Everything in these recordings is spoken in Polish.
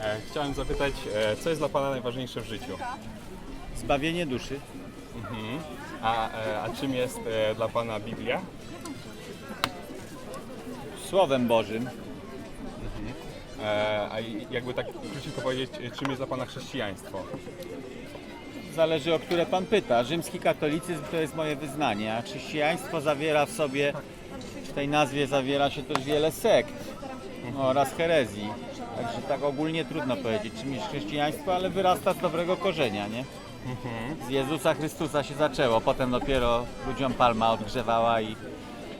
E, chciałem zapytać, e, co jest dla Pana najważniejsze w życiu? Zbawienie duszy. Mhm. A, e, a czym jest dla Pana Biblia? Słowem Bożym. Mhm. A jakby tak króciutko powiedzieć, czym jest dla Pana chrześcijaństwo? Zależy o które pan pyta. Rzymski katolicyzm to jest moje wyznanie, a chrześcijaństwo zawiera w sobie, w tej nazwie zawiera się też wiele sekt oraz herezji. Także tak ogólnie trudno powiedzieć, czym jest chrześcijaństwo, ale wyrasta z dobrego korzenia, nie? Z Jezusa Chrystusa się zaczęło, potem dopiero ludziom palma odgrzewała i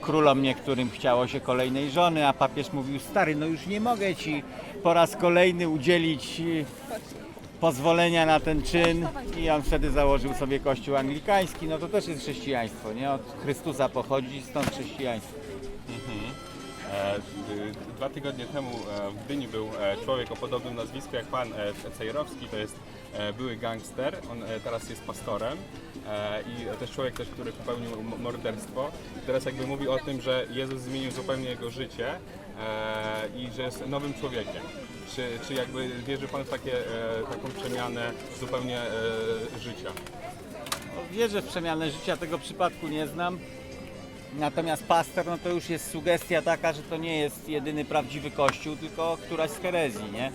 królom niektórym chciało się kolejnej żony, a papież mówił, stary, no już nie mogę ci po raz kolejny udzielić pozwolenia na ten czyn i on wtedy założył sobie kościół anglikański, no to też jest chrześcijaństwo, nie? Od Chrystusa pochodzi, stąd chrześcijaństwo. E, y, Dwa tygodnie temu e, w Gdyni był e, człowiek o podobnym nazwisku jak Pan e, Cejrowski, to jest e, były gangster, on e, teraz jest pastorem e, i też człowiek też, który popełnił morderstwo. Teraz jakby mówi o tym, że Jezus zmienił zupełnie jego życie e, i że jest nowym człowiekiem. Czy, czy jakby wierzy Pan w takie, e, taką przemianę zupełnie e, życia? No, Wierzę w przemianę życia, tego przypadku nie znam. Natomiast pastor, no to już jest sugestia taka, że to nie jest jedyny prawdziwy kościół, tylko któraś z herezji, nie?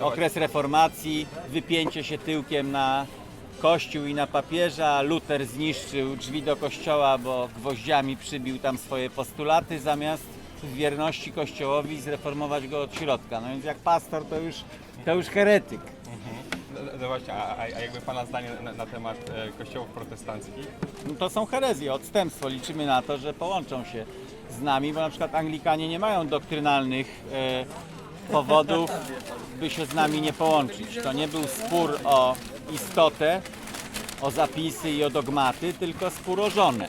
Okres reformacji, wypięcie się tyłkiem na kościół i na papieża, Luter zniszczył drzwi do kościoła, bo gwoździami przybił tam swoje postulaty, zamiast w wierności kościołowi zreformować go od środka. No więc jak pastor to już, to już heretyk. No, no właśnie, a, a a jakby Pana zdanie na, na temat e, kościołów protestanckich? No to są herezje, odstępstwo. Liczymy na to, że połączą się z nami, bo na przykład Anglikanie nie mają doktrynalnych e, powodów, by się z nami nie połączyć. To nie był spór o istotę, o zapisy i o dogmaty, tylko spór o żonę.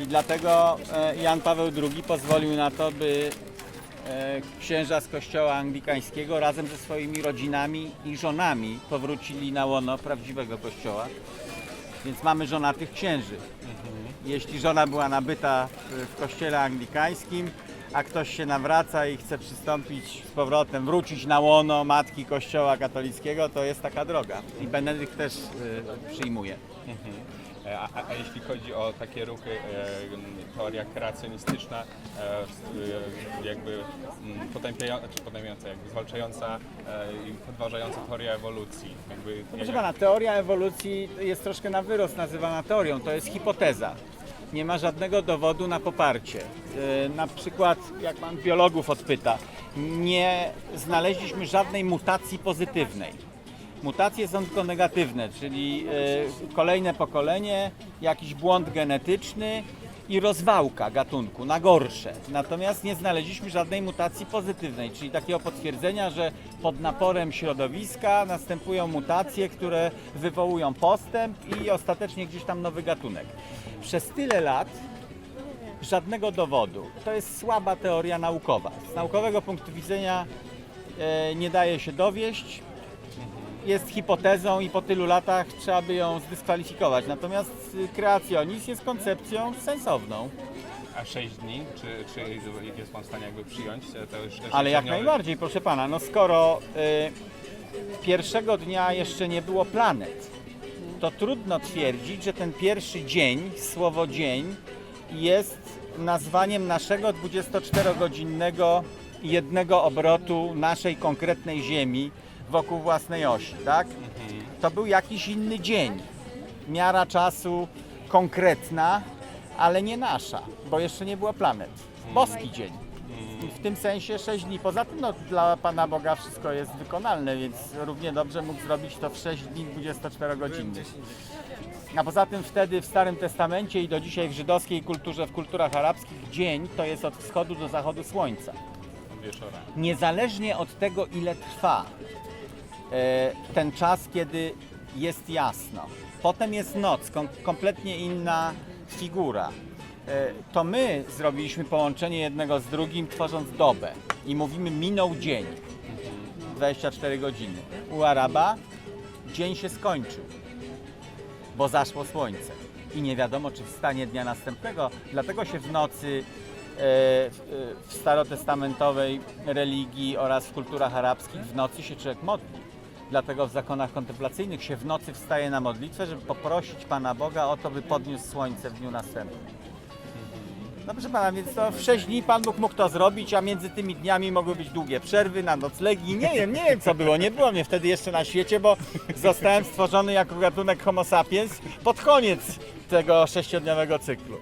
I dlatego e, Jan Paweł II pozwolił na to, by e, księża z kościoła anglikańskiego razem ze swoimi rodzinami i żonami powrócili na łono prawdziwego kościoła. Więc mamy żonatych księży. Jeśli żona była nabyta w- kościele anglikańskim, a ktoś się nawraca i chce przystąpić z powrotem, wrócić na łono matki kościoła katolickiego, to jest taka droga. I Benedykt też y, przyjmuje. E, A, a, a jeśli chodzi o takie ruchy, e, teoria kreacjonistyczna, e, jakby mm, potępiająca, czy potępiająca, jakby zwalczająca i podważająca teorię ewolucji. Jakby, Proszę pana, teoria ewolucji jest troszkę na wyrost nazywana teorią, to jest hipoteza. Nie ma żadnego dowodu na poparcie. Na przykład, jak pan biologów odpyta, nie znaleźliśmy żadnej mutacji pozytywnej. Mutacje są tylko negatywne, czyli yy, kolejne pokolenie, jakiś błąd genetyczny i rozwałka gatunku na gorsze. Natomiast nie znaleźliśmy żadnej mutacji pozytywnej, czyli takiego potwierdzenia, że pod naporem środowiska następują mutacje, które wywołują postęp i ostatecznie gdzieś tam nowy gatunek. Przez tyle lat żadnego dowodu. To jest słaba teoria naukowa. Z naukowego punktu widzenia e, nie daje się dowieść. Jest hipotezą i po tylu latach trzeba by ją zdyskwalifikować. Natomiast y, kreacjonizm jest koncepcją sensowną. A 6 dni, czy, czy jest Pan w stanie jakby przyjąć to już Ale jak najbardziej, proszę pana, no skoro y, pierwszego dnia jeszcze nie było planet, to trudno twierdzić, że ten pierwszy dzień, słowo dzień, jest nazwaniem naszego 24-godzinnego jednego obrotu naszej konkretnej Ziemi wokół własnej osi, tak? To był jakiś inny dzień. Miara czasu konkretna, ale nie nasza, bo jeszcze nie było planet. Boski dzień. W tym sensie 6 dni. Poza tym no, dla Pana Boga wszystko jest wykonalne, więc równie dobrze mógł zrobić to w 6 dni 24 godziny. A poza tym wtedy w Starym Testamencie i do dzisiaj w żydowskiej kulturze, w kulturach arabskich dzień to jest od wschodu do zachodu słońca. Niezależnie od tego ile trwa ten czas, kiedy jest jasno. Potem jest noc, kom, kompletnie inna figura. E, To my zrobiliśmy połączenie jednego z drugim, tworząc dobę i mówimy minął dzień, 24 godziny. U Araba dzień się skończył, bo zaszło słońce i nie wiadomo, czy wstanie dnia następnego, dlatego się w nocy w, w starotestamentowej religii oraz w kulturach arabskich w nocy się człowiek modli. Dlatego w zakonach kontemplacyjnych się w nocy wstaje na modlitwę, żeby poprosić Pana Boga o to, by podniósł słońce w dniu następnym. No proszę Pana, więc to w 6 dni Pan Bóg mógł to zrobić, a między tymi dniami mogły być długie przerwy na noclegi. Nie wiem, nie wiem co było. Nie było mnie wtedy jeszcze na świecie, bo zostałem stworzony jako gatunek Homo sapiens pod koniec tego sześciodniowego cyklu.